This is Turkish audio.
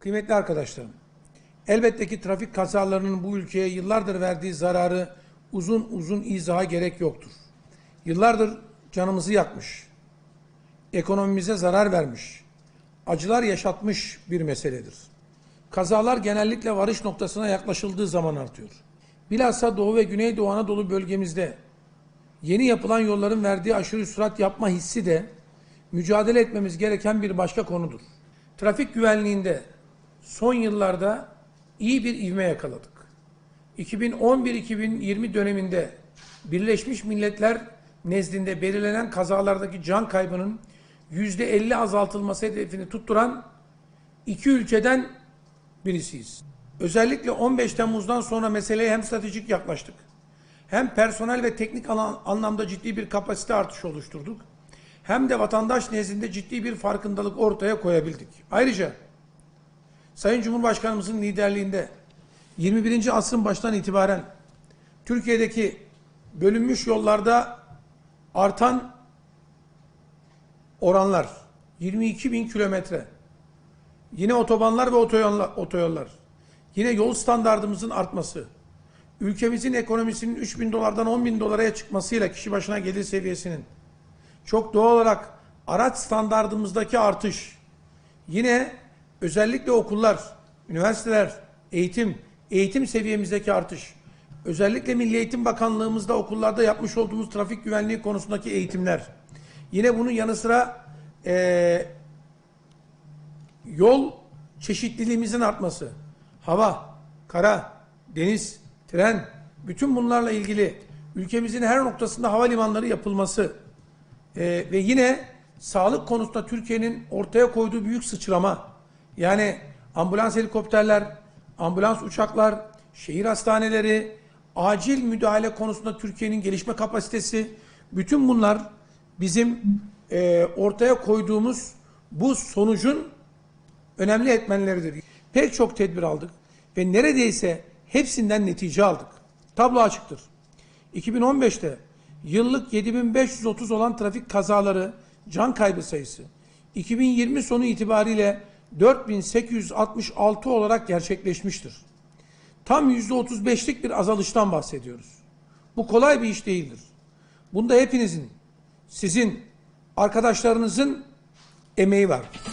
Kıymetli arkadaşlarım, elbette ki trafik kazalarının bu ülkeye yıllardır verdiği zararı uzun uzun izaha gerek yoktur. Yıllardır canımızı yakmış, ekonomimize zarar vermiş, acılar yaşatmış bir meseledir. Kazalar genellikle varış noktasına yaklaşıldığı zaman artıyor. Bilhassa Doğu ve Güneydoğu Anadolu bölgemizde yeni yapılan yolların verdiği aşırı sürat yapma hissi de mücadele etmemiz gereken bir başka konudur. Trafik güvenliğinde son yıllarda iyi bir ivme yakaladık. 2011-2020 döneminde Birleşmiş Milletler nezdinde belirlenen kazalardaki can kaybının %50 azaltılması hedefini tutturan iki ülkeden birisiyiz. Özellikle 15 Temmuz'dan sonra meseleye hem stratejik yaklaştık. Hem personel ve teknik anlamda ciddi bir kapasite artışı oluşturduk. Hem de vatandaş nezdinde ciddi bir farkındalık ortaya koyabildik. Ayrıca Sayın Cumhurbaşkanımızın liderliğinde 21. asrın baştan itibaren Türkiye'deki bölünmüş yollarda artan oranlar 22 bin kilometre. Yine otobanlar ve otoyollar, otoyollar. Yine yol standartımızın artması. Ülkemizin ekonomisinin 3 bin dolardan 10 bin dolara çıkmasıyla kişi başına gelir seviyesinin çok doğal olarak araç standartımızdaki artış. Yine özellikle okullar, üniversiteler, eğitim, eğitim seviyemizdeki artış, özellikle Milli Eğitim Bakanlığımızda okullarda yapmış olduğumuz trafik güvenliği konusundaki eğitimler, yine bunun yanı sıra eee, yol çeşitliliğimizin artması, hava, kara, deniz, tren, bütün bunlarla ilgili ülkemizin her noktasında havalimanları yapılması ee, ve yine sağlık konusunda Türkiye'nin ortaya koyduğu büyük sıçrama, yani ambulans helikopterler, ambulans uçaklar, şehir hastaneleri, acil müdahale konusunda Türkiye'nin gelişme kapasitesi, bütün bunlar bizim e, ortaya koyduğumuz bu sonucun önemli etmenleridir. Pek çok tedbir aldık ve neredeyse hepsinden netice aldık. Tablo açıktır. 2015'te yıllık 7530 olan trafik kazaları can kaybı sayısı 2020 sonu itibariyle 4866 olarak gerçekleşmiştir. Tam %35'lik bir azalıştan bahsediyoruz. Bu kolay bir iş değildir. Bunda hepinizin, sizin, arkadaşlarınızın emeği var.